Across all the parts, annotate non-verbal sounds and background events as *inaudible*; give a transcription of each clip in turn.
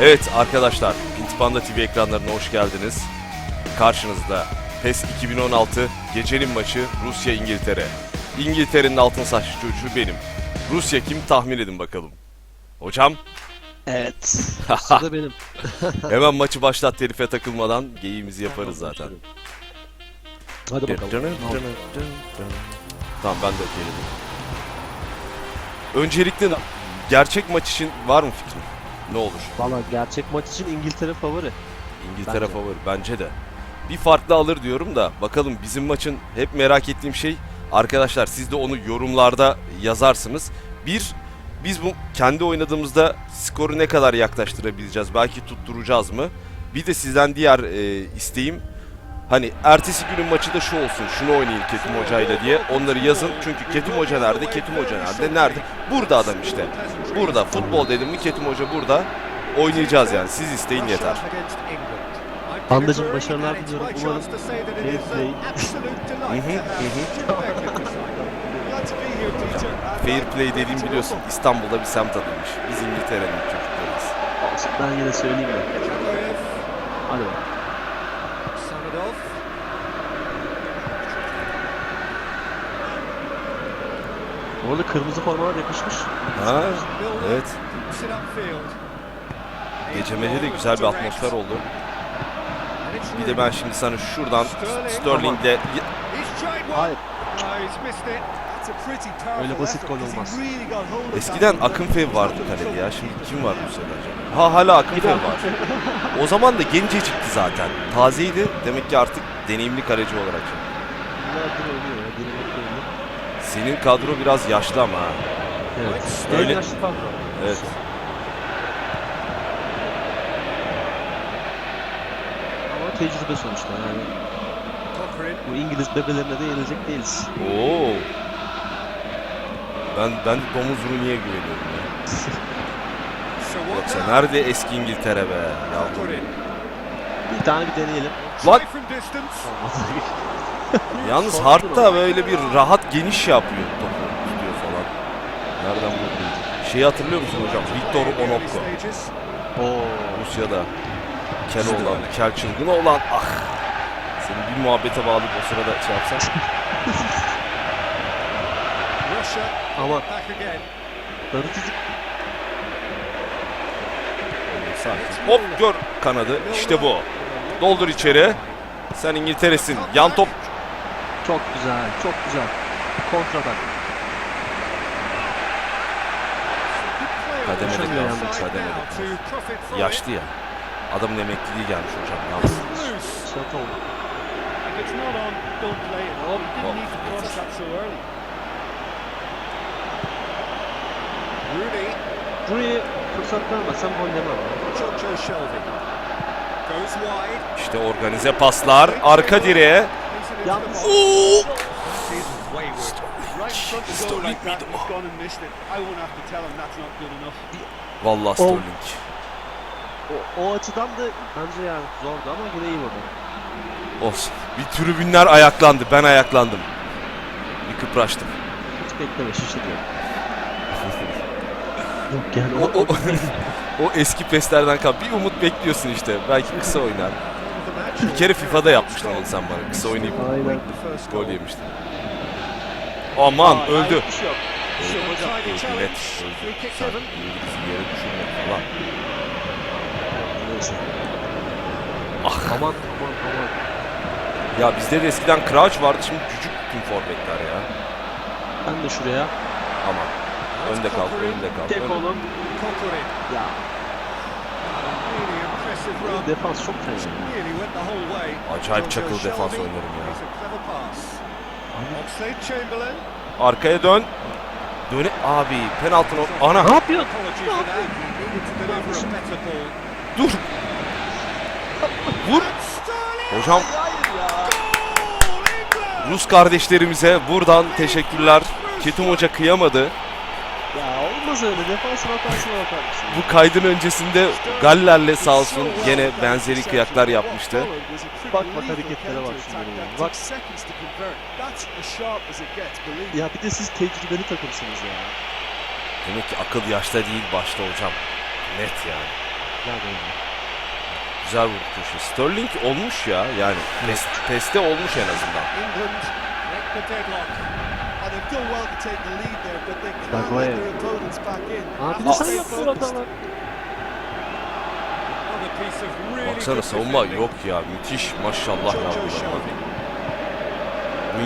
Evet arkadaşlar, Pintipanda TV ekranlarına hoş geldiniz. Karşınızda PES 2016 gecenin maçı Rusya-İngiltere. İngiltere'nin altın saçlı çocuğu benim. Rusya kim tahmin edin bakalım. Hocam Evet. *laughs* Sırada benim. *laughs* hemen maçı başlat telife takılmadan geyiğimizi yaparız zaten. Hadi bakalım. Tamam ben de okeyim. Öncelikle gerçek maç için var mı fikrin? Ne olur? Valla gerçek maç için İngiltere favori. İngiltere Bence. favori bence de. Bir farklı alır diyorum da bakalım bizim maçın hep merak ettiğim şey arkadaşlar siz de onu yorumlarda yazarsınız. Bir biz bu kendi oynadığımızda skoru ne kadar yaklaştırabileceğiz? Belki tutturacağız mı? Bir de sizden diğer e, isteğim hani ertesi günün maçı da şu olsun. Şunu oynayın Ketum Hoca'yla diye. Onları yazın. Çünkü Ketum Hoca nerede? Ketum Hoca nerede? Nerede? Burada adam işte. Burada. Futbol dedim mi Ketum Hoca burada. Oynayacağız yani. Siz isteyin yeter. Andacım başarılar diliyorum. Umarım fair play. Fair play dediğim biliyorsun İstanbul'da bir semt adıymış. Biz İngiltere'nin çocuklarıyız. Ben yine söyleyeyim de. Hadi bakalım. Bu arada kırmızı formalar yakışmış. Ha, evet. Gecemede de güzel bir atmosfer oldu. Bir de ben şimdi sana şuradan Sterling'le Hayır. Öyle basit gol olmaz. eskiden Akınfev vardı kalede ya. Şimdi kim var bu sene acaba? Ha hala Akınfev var. O zaman da gencecikti zaten. Tazeydi. Demek ki artık deneyimli kaleci olarak. Yıllardır oynuyor ya. Dinamik oynuyor. Senin kadro biraz yaşlı ama ha. Evet. Öyle- kadro. Evet. Ama tecrübe sonuçta yani. Bu İngiliz bebelerine de yenilecek değiliz. Oo. Ben ben domuz niye güveniyorum ya? *laughs* Yoksa nerede eski İngiltere be? Yavrum. Bir tane bir deneyelim. Lan *laughs* *laughs* Yalnız Hart'ta böyle bir rahat geniş yapıyor topu tutuyor falan. Nereden buldun? Şeyi hatırlıyor musun hocam? Viktor Onopko. Oo. Rusya'da. Kel olan, kel çılgın olan. Ah. Seni bir muhabbete bağlayıp o sırada şey yapsam. *laughs* Ama sarı çocuk Sakin. Hop gör kanadı. İşte bu. Doldur içeri. Sen İngiltere'sin. Yan top. Çok güzel, çok güzel. Kontradan. Kademede yalnız. Kademede. Yaşlı ya. Adamın emekliliği gelmiş hocam. Ne yapsın? Şat oldu. Burayı fırsat vermezsem gol yemem. İşte organize paslar. Arka direğe. Yalnız Sterling miydi o? Vallahi Sterling. o, o açıdan da bence yani zordu ama yine iyi vurdu. Olsun. Bir tribünler ayaklandı. Ben ayaklandım. Bir kıpraştım. Hiç bekleme şaşırıyorum. *laughs* Yok yani O, o, o, *laughs* o eski peslerden kal. Bir umut bekliyorsun işte. Belki kısa oynar. Bir kere FIFA'da yapmıştın onu sen bana. Kısa oynayıp Aynen. gol yemiştin. Aman öldü. Şey şey hocam. Öldü net. Öldü. Sen İngiliz'i bir yere düşürme falan. Ah. Aman aman aman. Ya bizde de eskiden Crouch vardı şimdi cücük tüm forvetler ya. Ben de şuraya. Aman. Önde kal, önde kal. Tek oğlum. Ya bu defans çok fena. Acayip çakıl defans oynarım ya. Arkaya dön. Döne abi penaltı no- ana Ne yapıyorsun? dur. Vur. Hocam. Rus kardeşlerimize buradan teşekkürler. Ketum Hoca kıyamadı. Ya olmaz öyle. Defansın hatasına bakar mısın? Bu kaydın öncesinde Galler'le sağ olsun gene benzeri kıyaklar yapmıştı. Bak bak hareketlere bak ya. Bak ya bir de siz tecrübeli takımsınız ya. Demek ki akıl yaşta değil başta hocam. Net yani. Güzel. Güzel vurdu köşe. Sterling olmuş ya yani. Pes, peste olmuş en azından. Back in. Abi stay yapıyor really Baksana savunma yok ya. Müthiş maşallah ya.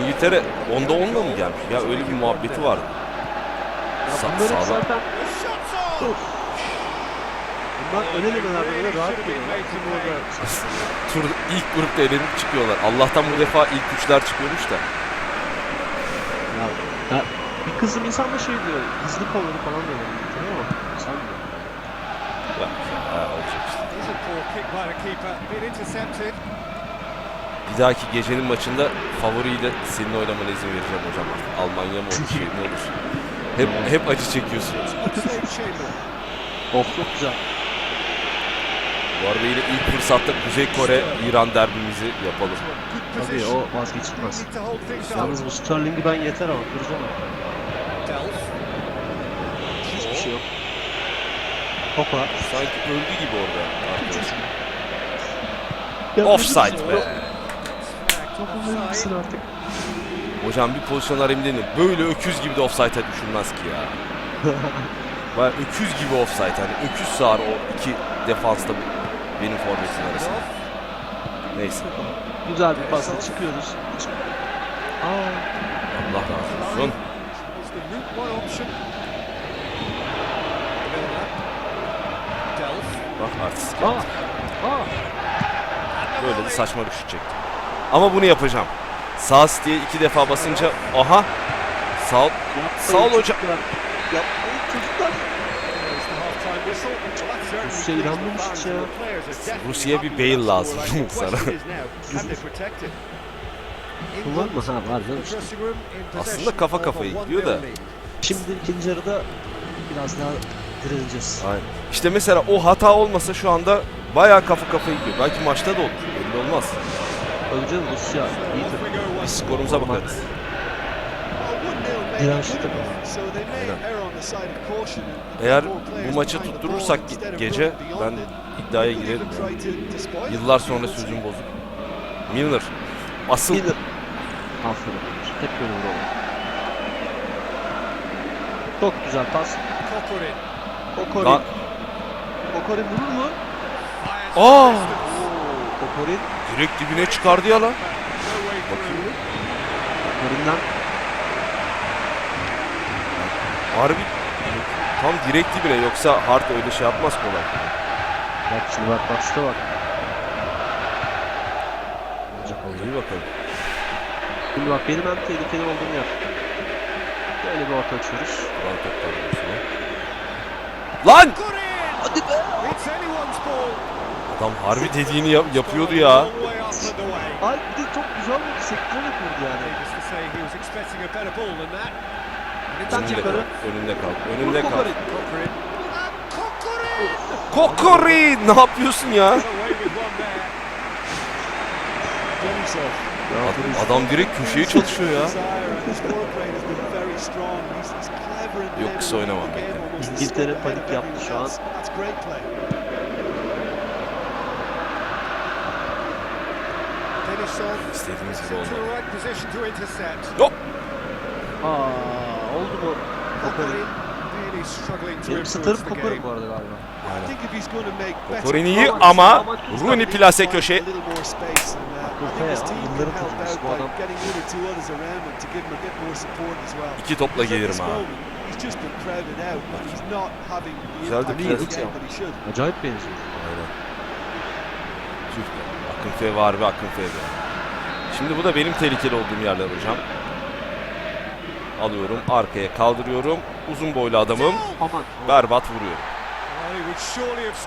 İngiltere onda onunla mı gelmiş? Ya öyle bir muhabbeti vardı. Sa- sağlam. zaten bunlar ön elemelerde böyle rahat *laughs* Tur ilk grupta elenip çıkıyorlar. Allah'tan bu defa ilk üçler çıkıyormuş da. Ya, bir kızım insan da şey diyor, hızlı kolları falan diyor. Tamam mı? Sen de. Bak ya olacak işte. Here's a poor kick by the keeper. Been intercepted. Bir dahaki gecenin maçında favoriyle senin oynamana izin vereceğim hocam. Almanya mı olur şey mi olur. Hep, hep acı çekiyorsun. Of çok güzel. Bu arada yine ilk fırsatta Kuzey Kore İran derbimizi yapalım. Tabii o vazgeçilmez. Yalnız bu Sterling'i ben yeter ama kıracağım. Hiçbir şey yok. Hopa. Sanki öldü gibi orada Offside be. Topu verir misin artık? Hocam bir pozisyon arayayım dedim. Böyle öküz gibi de offside'a düşülmez ki ya. *laughs* Baya öküz gibi offside hani öküz sağır o iki defansta benim forvetin arasında. Neyse Güzel bir pasla çıkıyoruz. Aa, Allah razı olsun. Bak artist. aa, aa. Böyle de saçma bir şut çekti. Ama bunu yapacağım. Sağ diye iki defa basınca aha sağ ol. Sağ ol hocam. Çocuklar. Rusya inanmamış ya. Rusya'ya bir that lazım *laughs* sana. question is now, can they protect it? Kullanma England, ha var canım işte. Aslında kafa kafaya 1-0 gidiyor da. Şimdi ikinci yarıda biraz daha direneceğiz. Aynen. İşte mesela o hata olmasa şu anda bayağı kafa kafaya gidiyor. Belki maçta da olur. Belli olmaz. Önce Rusya go once Biz skorumuza bakarız. Well, 1-0 made Dirençli good takım. enough, so they may Aynen. err on the side of caution and Eğer bu maçı tutturursak gece ben iddiaya girerim. Yıllar sonra sözüm bozuk. Milner. Asıl İyidir. Aferin. Hep böyle. Çok güzel pas. Kokorin. Kokorin. Lan- Kokorin vurur mu? Aa! Kokorin. direkt dibine çıkardı ya lan. Through. Kokorin'den Harbi tam direkt dibine yoksa Hart öyle şey yapmaz kolay. Bak şimdi bak bak şuna bak. Olacak oldu. İyi bakalım. Şimdi bak benim en tehlikeli olduğum yer. Böyle bir orta açıyoruz. Lan top kalıyorsun. Lan! Hadi be! Adam harbi dediğini yap- yapıyordu ya. Bir de çok güzel vurdu. Sektirerek vurdu yani. Önünde kal. Önünde kal. Önünde kal. Kokori! *laughs* Ne yapıyorsun ya? Ad- Adam direkt köşeye çalışıyor ya. Yok, kısa oynamam. İngiltere panik yaptı şu an. İstediğimiz gibi olmadı. olmadı. Aa oldu mu? Kokorin. Benim starım Kokorin bu arada galiba. Kokorin iyi ama Rooney plase köşe. Bu adam. İki topla gelirim ha. Güzel de plas- plas. Acayip benziyor. Aynen. Tüh be. Akın F var be Akın F be. Şimdi bu da benim tehlikeli olduğum yerler hocam. Alıyorum arkaya kaldırıyorum. Uzun boylu adamım. Aman. Berbat vuruyorum.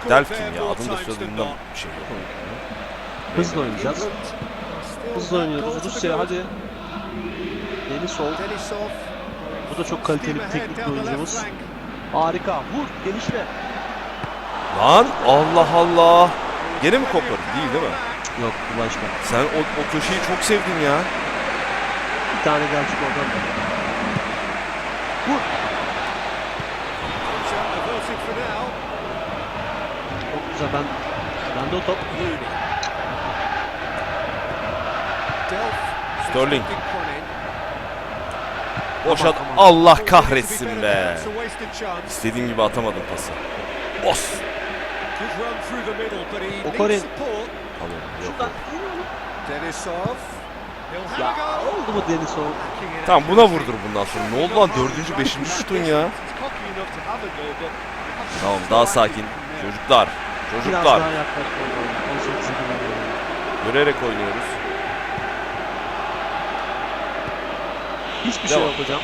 Delf kim ya? Adını da söylediğimden bir şey yok. Hızlı oynayacağız. Hızlı oynuyoruz. Rusya hadi. Denisov. Bu da çok kaliteli bir teknik bir oyuncumuz. Harika. Vur. Gelişme. Lan Allah Allah. Gene mi kopar? Değil değil mi? Yok bu başka. Sen o, o köşeyi çok sevdin ya. Bir tane gerçek oradan da. Çok güzel Hocam ben ben de o top. Sterling. Aman, aman. Allah kahretsin be. İstediğim gibi atamadım pası. Os. Good run through the middle, but he Okorin. Tamam. Yok. Denisov. Ya oldu mu it Tamam buna vurdur bundan sonra. Ne oldu lan? Dördüncü, beşinci şutun ya. Tamam daha sakin. Çocuklar. Biraz Çocuklar. daha yaklaşmam lazım. 18'e kadar. Görerek oynuyoruz. Hiçbir şey Devam. yok hocam.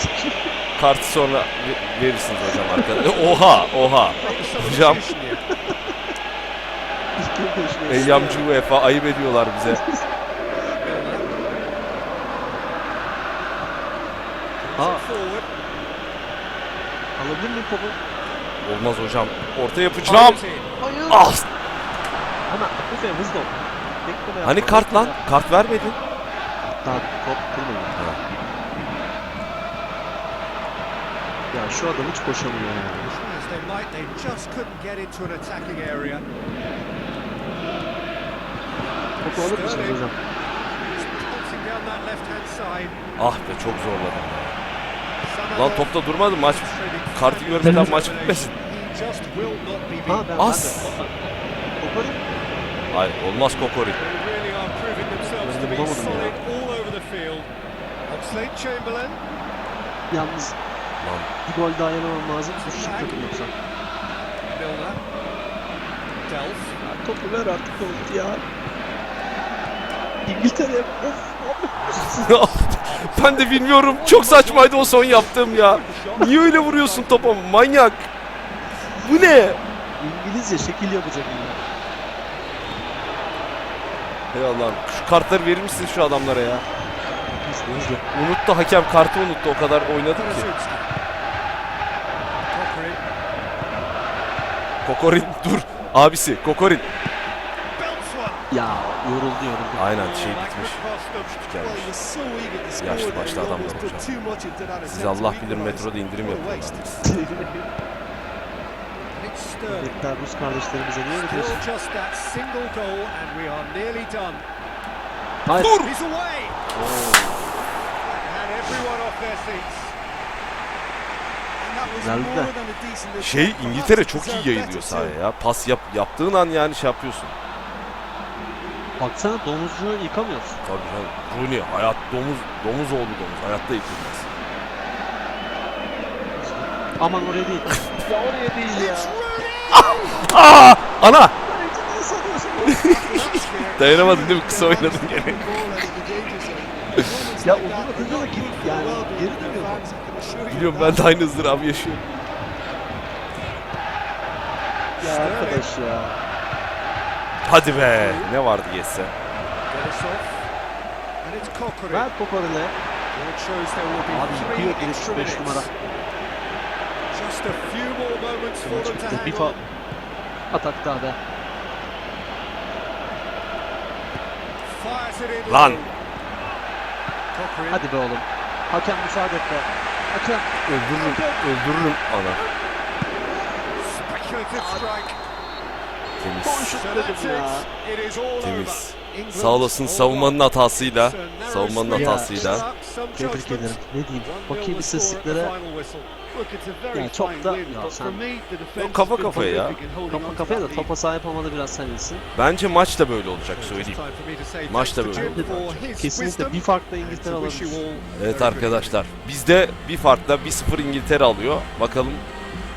*laughs* Kartı sonra ve- verirsiniz hocam arkadaşlar. Oha oha. Hocam Hiçbir görüşmeyiz. Eyyamcı UEFA ayıp ediyorlar bize. Ha, forward. alabilir miyim topu? Olmaz hocam. Orta yapacağım. Hayır. Ah! Hemen Efe hızlı ol. Bekleme yapma, Hani kart bekleme lan? yapma. Kart vermedin. Daha top kırmadı. Ya şu adam hiç koşamıyor ya. Try as they might, they just couldn't get into an attacking area. Topu alır mısınız hocam? He's pouncing down that left-hand side. Ah be çok zorladım. Lan topta durmadım maç. Kartı görmeden maç bitmesin. As. Hayır olmaz Kokori. Ben de bulamadım ya. solid all over the field. Oxlade Chamberlain. Yalnız Lan bir gol daha yememem lazım. Düşecek takım yoksa. Topu ver artık oldu ya. İngiltere *laughs* ben de bilmiyorum. Çok saçmaydı o son yaptığım ya. Niye öyle vuruyorsun topa? Manyak. Bu ne? İngilizce şekil yapacak illa. Hey Allah'ım. Şu kartları verir misin şu adamlara ya? Unuttu hakem kartı unuttu o kadar oynadık ki. Kokorin dur. Abisi Kokorin. Ya yoruldu yoruldu. Aynen şey bitmiş. them. Gelmiş. Yaşlı başlı put hocam. attempt Allah bilir metroda indirim yapıyorlar. Bekler Rus kardeşlerimize niye öyle diyorsun? Still just that single goal and we are nearly done. Hayır. Dur. Attempt. Şey İngiltere çok iyi yayılıyor sahaya ya. Pas yap, yaptığın an yani şey yapıyorsun. Baksana domuzcuğu yıkamıyorsun. Tabii canım. Rooney hayat domuz domuz oğlu domuz. Hayatta yıkılmaz. Aman oraya değil. *laughs* ya oraya değil ya. Aa! Ana! Ne *laughs* sanıyorsun? Dayanamadın değil mi? Kısa oynadın gene. Ya uzun atınca da git yani geri dönüyor. Biliyorum ben de aynı ızdırabı yaşıyorum. Ya arkadaş ya. Hadi be! Ne vardı yetse? Ver Kokoril'e. Abi yıkıyor extra 5 minutes. numara. Just a few more moments for them to hang fa on. atak daha in. Lan! Hadi be oğlum. Hakem müsaade et be. Hakem. Öldürürüm. Öldürürüm. Ana. Speculative strike. Temiz. Ya. Temiz. Sağ olasın savunmanın hatasıyla. Savunmanın squeeze. hatasıyla. Tebrik ederim. Ne diyeyim? 1-0 Bakayım istatistiklere. final whistle. Look, it's a very Ya çok da- ya sen- Yok, kafa kafaya ya. Kafa kafaya da topa sahip olmada biraz sen iyisin. Bence maç da böyle olacak söyleyeyim. Maç da böyle his Kesinlikle bir farkla İngiltere all Evet arkadaşlar. Bizde bir farkla 1-0 İngiltere alıyor. Bakalım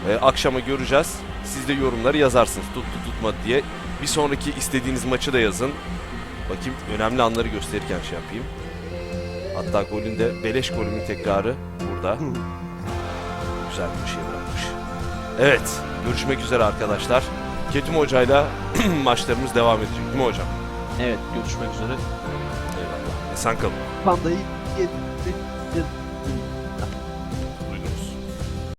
e, akşama göreceğiz. Siz de yorumları yazarsınız. Tuttu tutmadı diye. Bir sonraki istediğiniz maçı da yazın. Bakayım önemli anları gösterirken şey yapayım. Hatta golün de beleş golümün tekrarı burada. Güzel bir şey bırakmış. Evet. Görüşmek üzere arkadaşlar. Ketum Hoca'yla *clears throat* maçlarımız devam edecek değil mi hocam? Evet görüşmek üzere. Eyvallah. Esen kalın. Pandayı yedi. yedi-